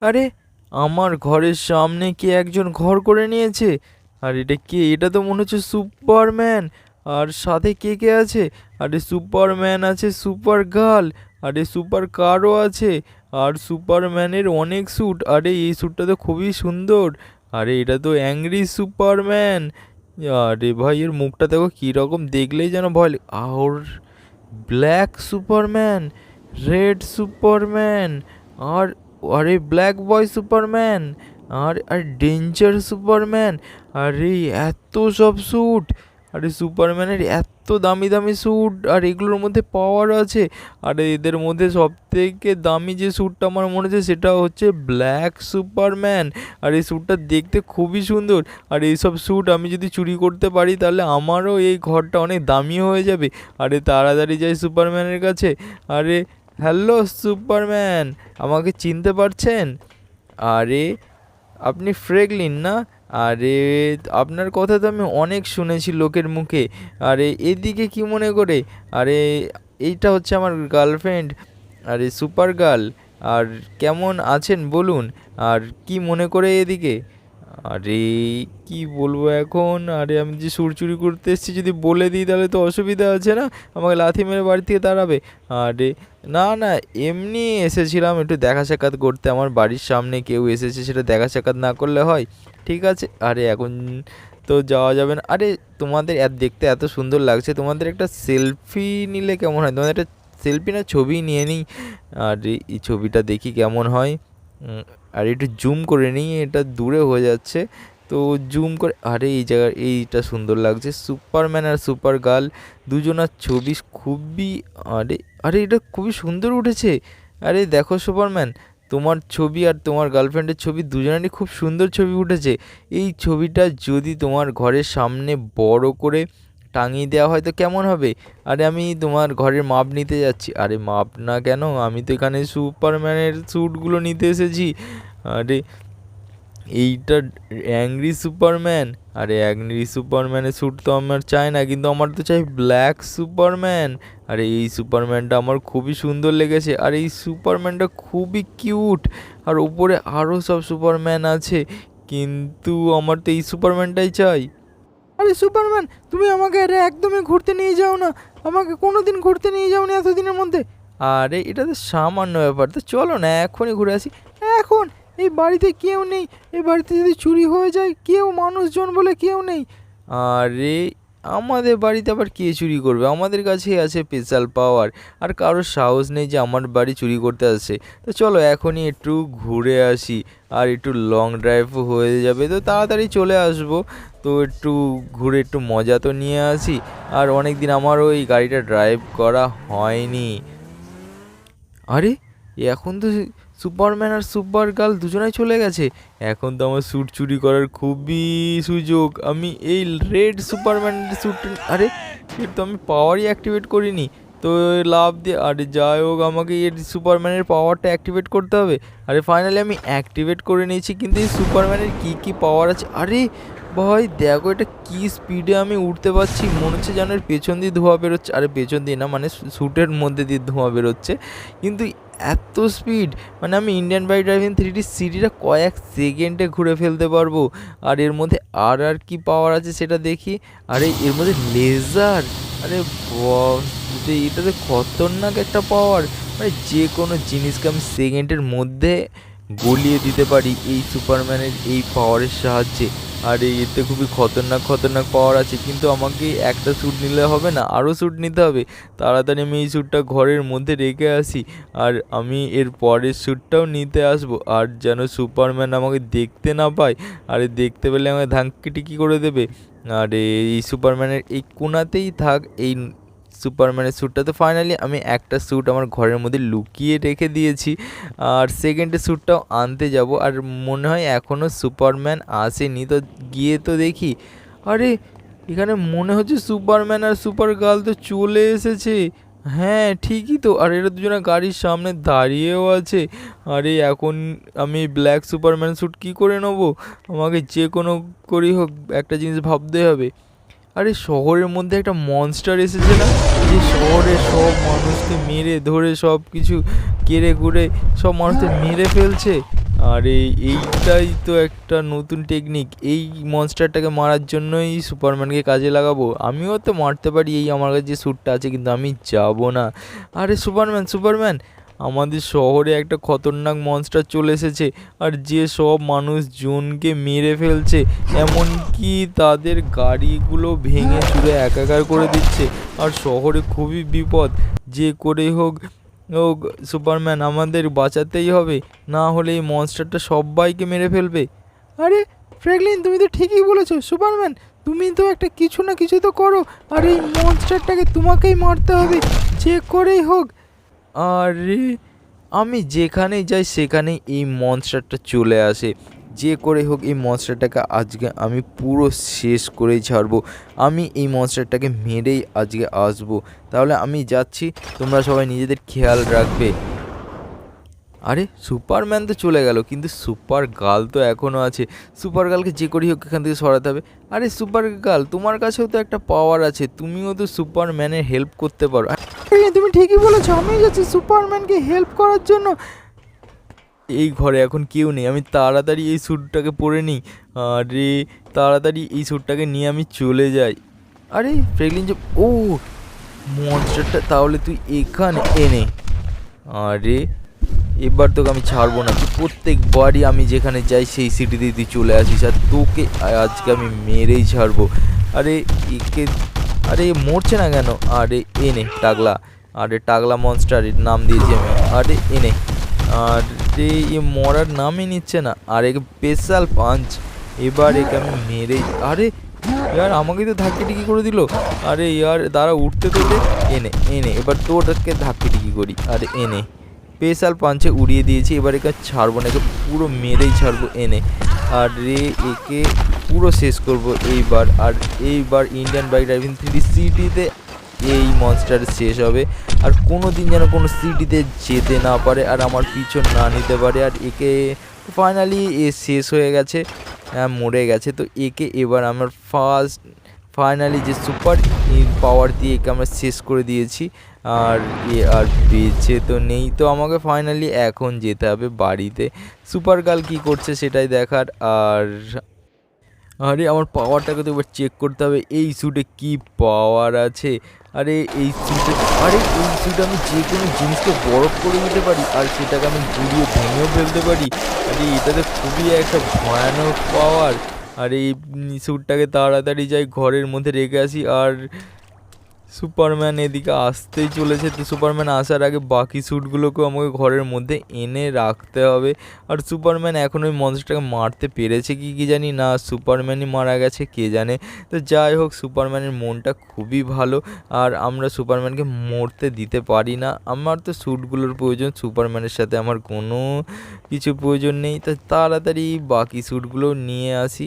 আরে, আমার ঘরের সামনে কি একজন ঘর করে নিয়েছে? আর এটা কে? এটা তো মনে হচ্ছে সুপারম্যান। আর সাথে কে কে আছে? আরে, সুপারম্যান আছে, সুপার গার্ল। আরে, সুপার কারও আছে। আর সুপারম্যানের অনেক স্যুট। আরে, এই স্যুটটা তো খুবই সুন্দর। আরে, এটা তো অ্যাংরি সুপারম্যান। আরে ভাই, এর মুখটা দেখো কীরকম দেখলেই যেন ভয়। আর ব্ল্যাক সুপারম্যান, রেড সুপারম্যান। আর আরে ব্ল্যাক বয় সুপারম্যান আর আর ডেঞ্জার সুপারম্যান আরে এত সব স্যুট আরে সুপারম্যানের এত দামি দামি স্যুট আর এগুলোর মধ্যে পাওয়ার আছে, আর এদের মধ্যে সব থেকে দামি যে স্যুটটা আমার মনে হচ্ছে সেটা হচ্ছে ব্ল্যাক সুপারম্যান আর এই স্যুটটা দেখতে খুবই সুন্দর, আর এইসব স্যুট আমি যদি চুরি করতে পারি তাহলে আমারও এই ঘরটা অনেক দামি হয়ে যাবে, আরে তাড়াতাড়ি যাই সুপারম্যানের কাছে, আরে হ্যালো, সুপারম্যান। আমাকে চিনতে পারছেন? আরে, আপনি ফ্রেগলিন না? আরে, আপনার কথা তো আমি অনেক শুনেছি লোকের মুখে। আরে, এদিকে কি মনে করে? আরে, এইটা হচ্ছে আমার গার্লফ্রেন্ড। আরে সুপার গার্ল আর কেমন আছেন বলুন? আর কি মনে করে এদিকে? আরে, কি বলব এখন? আরে, আমি যে সুর চুরি করতে এসেছি, যদি বলে দিই তাহলে তো অসুবিধা আছে না? আমাকে লাথি মেরে বাড়ি থেকে দাঁড়াবে আরে, না না, এমনি এসেছিলাম একটু দেখা সাক্ষাৎ করতে। আমার বাড়ির সামনে কেউ এসেছে, সেটা দেখা সাক্ষাৎ না করলে হয়। ঠিক আছে? আরে, এখন তো যাওয়া যাবে না। আরে, তোমাদের দেখতে এত সুন্দর লাগছে। তোমাদের একটা সেলফি নিলে কেমন হয়? তোমাদের একটা সেলফি না, ছবি নিয়ে নিই। আর, এই ছবিটা দেখি কেমন হয়। আর একটু জুম করে নিই, এটা দূরে হয়ে যাচ্ছে। তো জুম করে, আরে এই জায়গা এইটা সুন্দর লাগছে। সুপারম্যান আর সুপার গার্ল দুজনার ছবি খুবই, আরে আরে এটা খুবই সুন্দর উঠেছে। আরে দেখো সুপারম্যান, তোমার ছবি আর তোমার গার্লফ্রেন্ডের ছবি দুজনেরই খুব সুন্দর ছবি উঠেছে। এই ছবিটা যদি তোমার ঘরের সামনে বড় করে টাঙিয়ে দেওয়া হয় তো কেমন হবে? আরে আমি তোমার ঘরের মাপ নিতে যাচ্ছি। আরে মাপ না কেন? আমি তো এখানে সুপারম্যানের স্যুটগুলো নিতে এসেছি। আরে এইটা অ্যাংরি সুপারম্যান? আরে অ্যাংরি সুপারম্যানের স্যুট তো আমার চাই না, কিন্তু আমার তো চাই ব্ল্যাক সুপারম্যান। আরে এই সুপারম্যানটা আমার খুবই সুন্দর লেগেছে। আর এই সুপারম্যানটা খুবই কিউট। আর ওপরে আরও সব সুপারম্যান আছে। কিন্তু আমার তো এই সুপারম্যানটাই চাই। আরে সুপারম্যান, তুমি আমাকে আরে একদমই ঘুরতে নিয়ে যাও না। আমাকে কোনো দিন ঘুরতে নিয়ে যাও না এতদিনের মধ্যে। আরে এটা তো সামান্য ব্যাপার। তো চলো না এখনই ঘুরে আসি। এখন, এই বাড়িতে কেউ নেই। এই বাড়িতে যদি চুরি হয়ে যায়, কেউ মানুষজন বলে কেউ নেই। আরে আমাদের বাড়িতে আবার কে চুরি করবে? আমাদের কাছেই আছে স্পেশাল পাওয়ার আর কারোর সাহস নেই যে আমার বাড়ি চুরি করতে আসে তো চলো এখনই একটু ঘুরে আসি। আর একটু লং ড্রাইভ হয়ে যাবে। তো তাড়াতাড়ি চলে আসব। তো একটু ঘুরে একটু মজা তো নিয়ে আসি। আর অনেক দিন আমার ওই গাড়িটা ড্রাইভ করা হয়নি। আরে, এখন তো সুপারম্যান আর সুপার গার্ল দুজনাই চলে গেছে। এখন তো আমার স্যুট চুরি করার খুবই সুযোগ। আমি এই রেড সুপারম্যানের স্যুট আরে, এর তো আমি পাওয়ারই অ্যাক্টিভেট করিনি। তো লাভ দিয়ে আরে যাই হোক, আমাকে এর সুপারম্যানের পাওয়ারটা অ্যাক্টিভেট করতে হবে। আরে ফাইনালি আমি অ্যাক্টিভেট করে নিয়েছি, কিন্তু এই সুপারম্যানের কী কী পাওয়ার আছে? আরে ভাই, দেখো এটা কী স্পিডে আমি উঠতে পারছি। মনে হচ্ছে যেন এর পেছন দিয়ে ধোঁয়া বেরোচ্ছে। আরে পেছন দিয়ে না মানে স্যুটের মধ্যে দিয়ে ধোঁয়া বেরোচ্ছে। কিন্তু এত স্পিড মানে আমি Indian bike driving three D সিটিটা কয়েক সেকেন্ডে ঘুরে ফেলতে পারব। আর এর মধ্যে আর আর কি পাওয়ার আছে সেটা দেখি। আরে, এর মধ্যে লেজার আরে যে এটাতে খতরনাক একটা পাওয়ার মানে যে কোনো জিনিসকে আমি সেকেন্ডের মধ্যে গলিয়ে দিতে পারি এই সুপারম্যানের এই পাওয়ারের সাহায্যে। আর এতে খুবই খতরনাক খতরনাক পাওয়ার আছে। কিন্তু আমাকে একটা স্যুট নিলে হবে না? আরও স্যুট নিতে হবে? তাড়াতাড়ি আমি এই স্যুটটা ঘরের মধ্যে রেখে আসি। আর আমি এর পরের স্যুটটাও নিতে আসব। আর যেন সুপারম্যান আমাকে দেখতে না পায়। আরে দেখতে পেলে আমাকে ধাক্কিটিকি করে দেবে? আর এই সুপারম্যানের এই কোনাতেই থাক। এই সুপারম্যানের স্যুটটা তো ফাইনালি আমি একটা স্যুট আমার ঘরের মধ্যে লুকিয়ে রেখে দিয়েছি। আর সেকেন্ডের স্যুটটাও আনতে যাব। আর মনে হয় এখনও সুপারম্যান আসেনি। তো গিয়ে তো দেখি, আরে, এখানে মনে হচ্ছে সুপারম্যান আর সুপার গার্ল তো চলে এসেছে। হ্যাঁ ঠিকই তো। আর এরা দুজনে গাড়ির সামনে দাঁড়িয়েও আছে। আরে, এখন আমি ব্ল্যাক সুপারম্যান স্যুট কী করে নেব? আমাকে যে কোনো করেই হোক, একটা জিনিস ভাবতে হবে। আরে শহরের মধ্যে একটা মনস্টার এসেছে না? যে শহরে সব মানুষকে মেরে ধরে সব কিছু কেড়ে কুড়ে সব মানুষকে মেরে ফেলছে। আরে এইটাই তো একটা নতুন টেকনিক এই মনস্টারটাকে মারার জন্যই সুপারম্যানকে কাজে লাগাবো। আমিও তো মারতে পারি এই আমার কাছে যে স্যুটটা আছে, কিন্তু আমি যাব না। আরে সুপারম্যান সুপারম্যান আমাদের শহরে একটা খতরনাক মনস্টার চলে এসেছে আর যে সব মানুষজনকে মেরে ফেলছে, এমনকি তাদের গাড়িগুলো ভেঙে চুরে একাকার করে দিচ্ছে। আর শহরে খুবই বিপদ, যে করে হোক ও সুপারম্যান আমাদের বাঁচাতেই হবে, না হলে এই মনস্টারটা সবাইকে মেরে ফেলবে। আরে ফ্র্যাঙ্কলিন তুমি তো ঠিকই বলেছ, সুপারম্যান, তুমি তো একটা কিছু না কিছু তো করো, আর এই মনস্টারটাকে তোমাকেই মারতে হবে, যে করেই হোক। আরে, আমি যেখানেই যাই, সেখানেই এই মনস্টারটা চলে আসে। যে করে হোক, এই মনস্টারটাকে আজকে আমি পুরো শেষ করেই ছাড়বো। আমি এই মনস্টারটাকে মেরেই আজকে আসব। তাহলে আমি যাচ্ছি, তোমরা সবাই নিজেদের খেয়াল রাখবে। আরে সুপারম্যান তো চলে গেল, কিন্তু সুপার গার্ল তো এখনও আছে। সুপার গার্লকে যে করি হোক এখান থেকে সরাতে হবে। আরে সুপার গার্ল তোমার কাছেও তো একটা পাওয়ার আছে। তুমিও তো সুপারম্যানের হেল্প করতে পারো। তুমি ঠিকই বলেছ আমি যাচ্ছি সুপারম্যানকে হেল্প করার জন্য। এই ঘরে এখন কেউ নেই, আমি তাড়াতাড়ি এই স্যুটটাকে পরে নিই। আরে, তাড়াতাড়ি এই স্যুটটাকে নিয়ে আমি চলে যাই। আরে, ফ্রেগলিন যে ও, মনস্টারটা তাহলে তুই এখানে এনে। আরে, এবার তোকে আমি ছাড়বো না, তুই প্রত্যেকবারই আমি যেখানে যাই সেই সিটিতে তুই চলে আসিস, আর তোকে আজকে আমি মেরেই ছাড়বো। আরে, একে আরে এ মরছে না কেন? আরে এনে টাগলা। আরে টাগলা মনস্টার নাম দিয়েছি আমি। আরে এনে আরে এ মরার নামই নিচ্ছে না। আর স্পেশাল পাঞ্চ এবার একে আমি মেরেই আরে ইয়ার আমাকে তো ধাক্কি টিকি করে দিল? আরে ইয়ার দাঁড়া, উঠতে তো এনে এনে এবার তোটাকে ধাক্কি টিকি করি? আরে এনে স্পেশাল পাঞ্চে উড়িয়ে দিয়েছি। এবার একে ছাড়বো না, একে পুরো মেরেই ছাড়বো। এনে আর রে, একে পুরো শেষ করব এইবার। আর এইবার ইন্ডিয়ান বাইক ড্রাইভিং থ্রি সিটিতে এই মনস্টার শেষ হবে। আর কোনো দিন যেন কোনো সিটিতে যেতে না পারে আর আমার পিছন না নিতে পারে। আর একে ফাইনালি এ শেষ হয়ে গেছে হ্যাঁ মরে গেছে। তো একে এবার আমার ফার্স্ট ফাইনালি যে সুপার পাওয়ার দিয়ে একে আমরা শেষ করে দিয়েছি, আর এ আর বেঁচে তো নেই। তো আমাকে ফাইনালি এখন যেতে হবে বাড়িতে। সুপার গার্ল কী করছে সেটাই দেখার, আর আরে আমার পাওয়ারটাকে তো এবার চেক করতে হবে, এই স্যুটে কি পাওয়ার আছে? আরে এই স্যুটে আরে এই স্যুটে আমি যে কোনো জিনিসকে বরফ করে দিতে পারি, আর সেটাকে আমি গুলিয়ে ভেঙেও ফেলতে পারি। আরে এটাতে খুবই একটা ভয়ানক পাওয়ার আর এই স্যুটটাকে তাড়াতাড়ি যাই ঘরের মধ্যে রেখে আসি। আর সুপারম্যান এদিকে আসতেই চলেছে। তো সুপারম্যান আসার আগে বাকি স্যুটগুলোকেও আমাকে ঘরের মধ্যে এনে রাখতে হবে। আর সুপারম্যান এখন ওই মঞ্চটাকে মারতে পেরেছে কি কি জানি? না, সুপারম্যানই মারা গেছে, কে জানে? তো যাই হোক, সুপারম্যানের মনটা খুবই ভালো। আর আমরা সুপারম্যানকে মরতে দিতে পারি না। আমার তো স্যুটগুলোর প্রয়োজন, সুপারম্যানের সাথে আমার কোনো কিছু প্রয়োজন নেই। তো তাড়াতাড়ি বাকি স্যুটগুলো নিয়ে আসি।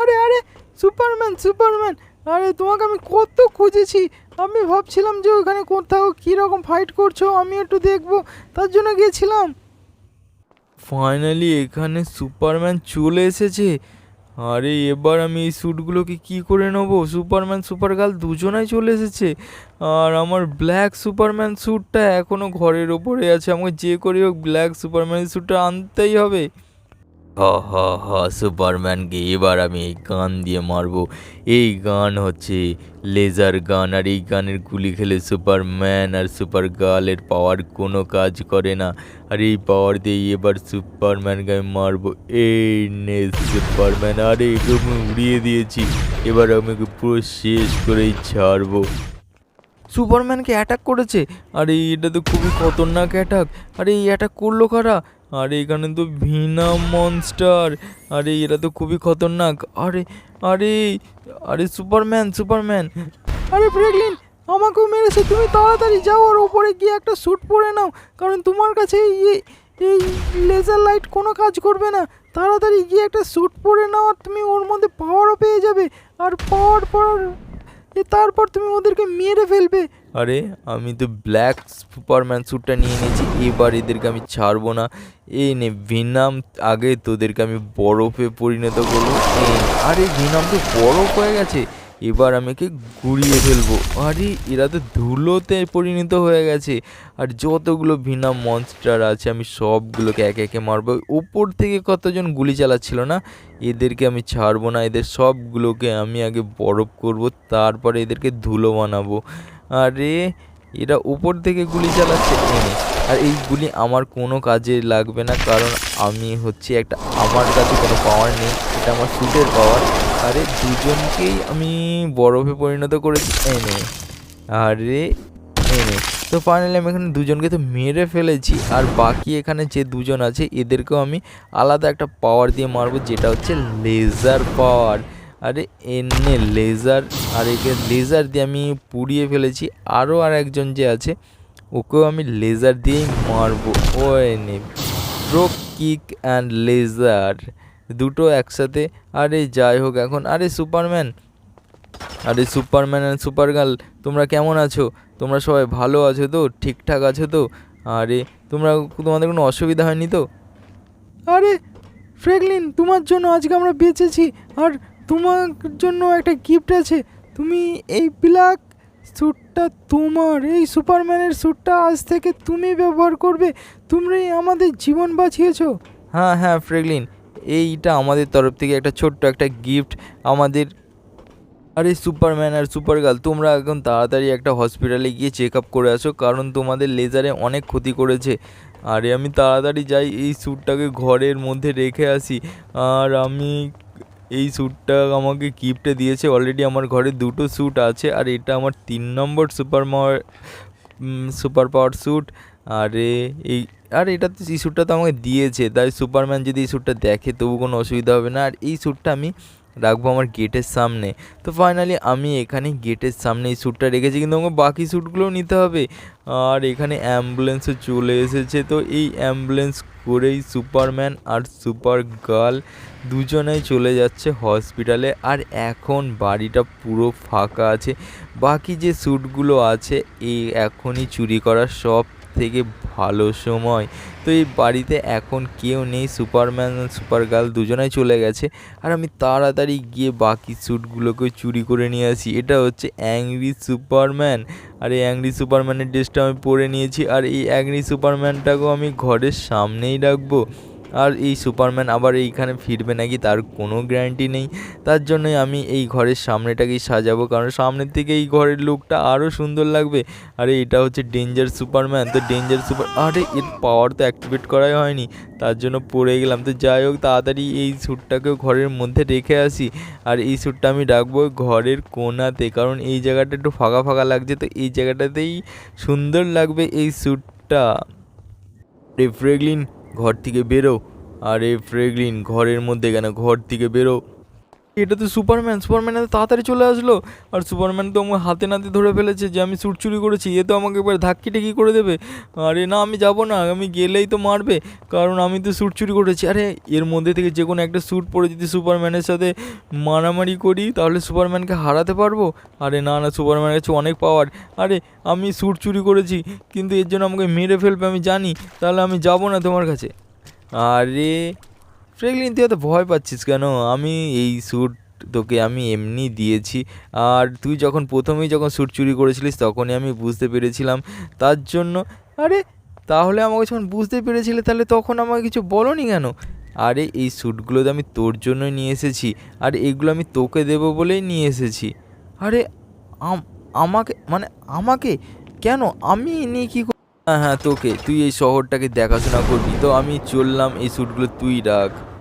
আরে আরে, সুপারম্যান সুপারম্যান! আরে, তোমাকে আমি কত খুঁজেছি। আমি ভাবছিলাম যে ওখানে কোথাও কীরকম ফাইট করছ, আমি একটু দেখব। তার জন্য গিয়েছিলাম ফাইনালি এখানে সুপারম্যান চলে এসেছে। আরে, এবার আমি এই স্যুটগুলোকে কি করে নেব? সুপারম্যান সুপার গার্ল দুজনাই চলে এসেছে। আর আমার ব্ল্যাক সুপারম্যান স্যুটটা এখনও ঘরের ওপরে আছে। আমাকে যে করে হোক ব্ল্যাক সুপারম্যান স্যুটটা আনতেই হবে। হা হা হা, সুপারম্যানকে এবার আমি এই গান দিয়ে মারবো। এই গান হচ্ছে লেজার গান, আর এই গানের গুলি খেলে সুপারম্যান আর সুপার গার্লের পাওয়ার কোনো কাজ করে না। আর এই পাওয়ার দিয়ে এবার সুপারম্যানকে আমি মারবো। এই নে সুপারম্যান, আরে একে উড়িয়ে দিয়েছি। এবার আমি পুরো শেষ করেই ছাড়বো। সুপারম্যানকে অ্যাটাক করেছে? আরে এটা তো খুবই খতরনাক অ্যাটাক আরে এই অ্যাটাক করল কারা? আরে, এখানে তো ভিনা মনস্টার আরে, এরা তো খুবই খতরনাক। আরে আরে আরে সুপারম্যান সুপারম্যান আরে ফ্রেগলিন আমাকেও মেরেছে। তুমি তাড়াতাড়ি যাও আর ওপরে গিয়ে একটা স্যুট পরে নাও। কারণ তোমার কাছে এই এই লেজার লাইট কোনো কাজ করবে না। তাড়াতাড়ি গিয়ে একটা স্যুট পরে নাও, আর তুমি ওর মধ্যে পাওয়ারও পেয়ে যাবে। আর পাওয়ার পর তারপর তুমি ওদেরকে মেরে ফেলবে। আরে, আমি তো ব্ল্যাক সুপারম্যান স্যুটটা নিয়ে নিয়েছি, এবার এদেরকে আমি ছাড়বো না। এই নে ভিনাম আগে তোদেরকে আমি বরফে পরিণত করব। আরে ভিনাম তো বরফ হয়ে গেছে, এবার আমি একে গুড়িয়ে ফেলব। আরে, এরা তো ধুলোতে পরিণত হয়ে গেছে। আর যতগুলো ভিনা মনস্টার আছে, আমি সবগুলোকে একে একে মারবো। ওপর থেকে কতজন গুলি চালাচ্ছিল না? এদেরকে আমি ছাড়বো না, এদের সবগুলোকে আমি আগে বরফ করব, তারপরে এদেরকে ধুলো বানাবো। আরে, এরা উপর থেকে গুলি চালাচ্ছে, এনে। আর এই গুলি আমার কোনো কাজে লাগবে না, কারণ আমি হচ্ছে একটা, আমার কাছে কোনো পাওয়ার নেই, এটা আমার সুটের পাওয়ার আরে, দুজনকেই আমি বরফে পরিণত করেছি, এনে। আরে, এনে। তো ফাইনালি আমি এখানে দুজনকে তো মেরে ফেলেছি, আর বাকি এখানে যে দুজন আছে, এদেরকেও আমি আলাদা একটা পাওয়ার দিয়ে মারবো, যেটা হচ্ছে লেজার পাওয়ার আরে এনে লেজার আর একে লেজার দিয়ে আমি পুড়িয়ে ফেলেছি। আরও আর একজন যে আছে, ওকেও আমি লেজার দিয়েই মারবো। ও এনে প্রো কিক অ্যান্ড লেজার দুটো একসাথে। আরে যাই হোক এখন, আরে সুপারম্যান আরে সুপারম্যান অ্যান্ড সুপার গার্ল তোমরা কেমন আছো? তোমরা সবাই ভালো আছো তো? ঠিকঠাক আছো তো? আরে, তোমরা তোমাদের কোনো অসুবিধা হয়নি তো? আরে ফ্র্যাঙ্কলিন তোমার জন্য আজকে আমরা বেঁচেছি। আর তোমার জন্য একটা গিফট আছে। তুমি এই ব্ল্যাক স্যুটটা তোমার এই সুপারম্যানের স্যুটটা আজ থেকে তুমি ব্যবহার করবে। তুমি আমাদের জীবন বাঁচিয়েছো। হ্যাঁ হ্যাঁ ফ্রেগলিন, এইটা আমাদের তরফ থেকে একটা ছোট্ট একটা গিফট আমাদের আরে সুপারম্যান আর সুপার গার্ল তোমরা এখন তাড়াতাড়ি একটা হসপিটালে গিয়ে চেক আপ করে আসো, কারণ তোমাদের লেজারে অনেক ক্ষতি করেছে। আরে, আমি তাড়াতাড়ি যাই, এই স্যুটটাকে ঘরের মধ্যে রেখে আসি। আর আমি এই স্যুটটা আমাকে গিফটে দিয়েছে অলরেডি আমার ঘরে দুটো স্যুট আছে, আর এটা আমার তিন নম্বর super power super power suit আরে এই, আর এটা তো এই স্যুটটা তো আমাকে দিয়েছে, তাই সুপারম্যান যদি এই স্যুটটা দেখে তবু কোনো অসুবিধা হবে না, আর এই স্যুটটা আমি রাখব আমার গেটের সামনে। তো ফাইনালি আমি এখানে গেটের সামনে এই স্যুটটা রেখেছি, কিন্তু আমাকে বাকি স্যুটগুলোও নিতে হবে। আর এখানে অ্যাম্বুলেন্সও চলে এসেছে, তো এই অ্যাম্বুলেন্স করেই সুপারম্যান আর সুপার গার্ল দুজনেই চলে যাচ্ছে হসপিটালে আর এখন বাড়িটা পুরো ফাঁকা আছে। বাকি যে স্যুটগুলো আছে এই এখনই চুরি করার সব থেকে ভালো সময়। তো এই বাড়িতে এখন কেউ নেই সুপারম্যান সুপার গার্ল দুজনেই চলে গেছে। আর আমি তাড়াতাড়ি গিয়ে বাকি স্যুটগুলোকে চুরি করে নিয়ে আসি। এটা হচ্ছে অ্যাংরি সুপারম্যান আর এই অ্যাংরি সুপারম্যানের ড্রেসটা আমি পরে নিয়েছি। আর এই অ্যাংরি সুপারম্যানটাকেও আমি ঘরের সামনেই রাখব। আর এই সুপারম্যান আবার এইখানে ফিরবে নাকি তার কোনো গ্যারান্টি নেই। তার জন্যই আমি এই ঘরের সামনেটাকেই সাজাবো, কারণ সামনের থেকে এই ঘরের লুকটা আরও সুন্দর লাগবে। আরে এটা হচ্ছে ডেঞ্জার সুপারম্যান, তো ডেঞ্জার সুপার, আরে এর পাওয়ার তো অ্যাক্টিভেট করাই হয়নি। তার জন্য পড়ে গেলাম, তো যাই হোক, তাড়াতাড়ি এই স্যুটটাকেও ঘরের মধ্যে রেখে আসি। আর এই স্যুটটা আমি রাখব ঘরের কোনাতে, কারণ এই জায়গাটা একটু ফাঁকা ফাঁকা লাগছে, তো এই জায়গাটাতেই সুন্দর লাগবে এই স্যুটটা। রে ফ্রেগলিন ঘর থেকে বেরো। আরে ফ্রেগলিন ঘরের মধ্যে কেন? ঘর থেকে বেরো। এটা তো সুপারম্যান সুপারম্যান এত তাড়াতাড়ি চলে আসলো। আর সুপারম্যান তো আমার হাতে নাতে ধরে ফেলেছে যে আমি সুট চুরি করেছি, এ তো আমাকে এবার ধাক্কি টেকি করে দেবে? আরে না, আমি যাব না, আমি গেলেই তো মারবে। কারণ আমি তো স্যুট চুরি করেছি। আরে, এর মধ্যে থেকে যে কোনো একটা স্যুট পরে যদি সুপারম্যানের সাথে মারামারি করি, তাহলে সুপারম্যানকে হারাতে পারব? আরে না না, সুপারম্যানের কাছে অনেক পাওয়ার আরে, আমি স্যুট চুরি করেছি, কিন্তু এর জন্য আমাকে মেরে ফেলবে, আমি জানি। তাহলে আমি যাব না তোমার কাছে। আরে ফ্রেগলিন তুই এত ভয় পাচ্ছিস কেন? আমি এই স্যুট তোকে আমি এমনি দিয়েছি। আর তুই যখন প্রথমেই যখন স্যুট চুরি করেছিলিস, তখনই আমি বুঝতে পেরেছিলাম। তার জন্য, আরে, তাহলে আমাকে যখন বুঝতে পেরেছিলে, তাহলে তখন আমাকে কিছু বলনি কেন? আরে, এই স্যুটগুলো তো আমি তোর জন্যই নিয়ে এসেছি। আর এগুলো আমি তোকে দেবো বলেই নিয়ে এসেছি। আরে, আম- আমাকে মানে আমাকে? কেন? আমি নিয়ে কী হ্যাঁ হ্যাঁ তোকে। তুই এই শহরটাকে দেখাশোনা করবি। তো আমি চললাম এই স্যুটগুলো তুই রাখ।